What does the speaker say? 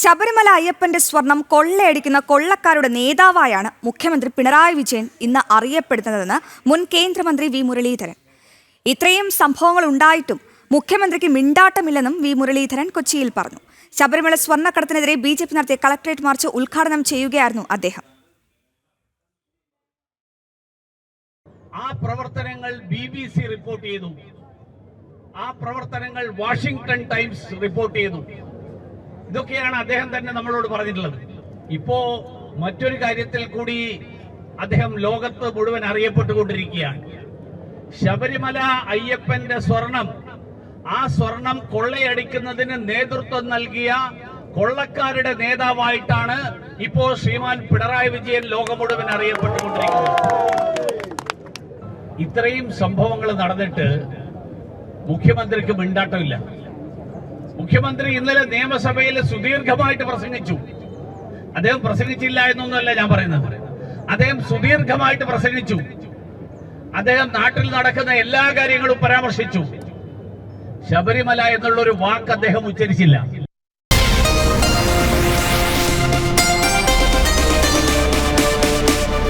ശബരിമല അയ്യപ്പന്റെ സ്വർണം കൊള്ളയടിക്കുന്ന കൊള്ളക്കാരുടെ നേതാവായാണ് മുഖ്യമന്ത്രി പിണറായി വിജയൻ ഇന്ന് അറിയപ്പെടുന്നതെന്ന് മുൻ കേന്ദ്രമന്ത്രി വി മുരളീധരൻ. ഇത്രയും സംഭവങ്ങൾ ഉണ്ടായിട്ടും മുഖ്യമന്ത്രിക്ക് മിണ്ടാട്ടമില്ലെന്നും വി മുരളീധരൻ കൊച്ചിയിൽ പറഞ്ഞു. ശബരിമല സ്വർണക്കടത്തിനെതിരെ ബി ജെ പി നടത്തിയ കളക്ടറേറ്റ് മാർച്ച് ഉദ്ഘാടനം ചെയ്യുകയായിരുന്നു അദ്ദേഹം. ആ പ്രവർത്തനങ്ങൾ ബി ബി സി റിപ്പോർട്ട് ചെയ്തു. ആ പ്രവർത്തനങ്ങൾ വാഷിംഗ്ടൺ ടൈംസ് റിപ്പോർട്ട് ചെയ്തു. ഇതൊക്കെയാണ് അദ്ദേഹം തന്നെ നമ്മളോട് പറഞ്ഞിട്ടുള്ളത്. ഇപ്പോ മറ്റൊരു കാര്യത്തിൽ കൂടി അദ്ദേഹം ലോകത്ത് മുഴുവൻ അറിയപ്പെട്ടുകൊണ്ടിരിക്കുകയാണ്. ശബരിമല അയ്യപ്പന്റെ സ്വർണം ആ സ്വർണം കൊള്ളയടിക്കുന്നതിന് നേതൃത്വം നൽകിയ കൊള്ളക്കാരുടെ നേതാവായിട്ടാണ് ഇപ്പോൾ ശ്രീമാൻ പിണറായി വിജയൻ ലോകം മുഴുവൻ അറിയപ്പെട്ടുകൊണ്ടിരിക്കുന്നത്. ഇത്രയും സംഭവങ്ങൾ നടന്നിട്ട് മുഖ്യമന്ത്രിക്ക് മിണ്ടാട്ടമില്ല. മുഖ്യമന്ത്രി ഇന്നലെ നിയമസഭയിൽ സുദീർഘമായിട്ട് പ്രസംഗിച്ചു. അദ്ദേഹം പ്രസംഗിച്ചില്ല എന്നൊന്നല്ല ഞാൻ പറയുന്നത്. അദ്ദേഹം സുദീർഘമായിട്ട് പ്രസംഗിച്ചു. അദ്ദേഹം നാട്ടിൽ നടക്കുന്ന എല്ലാ കാര്യങ്ങളും പരാമർശിച്ചു. ശബരിമല എന്നുള്ളൊരു വാക്ക് അദ്ദേഹം ഉച്ചരിച്ചില്ല.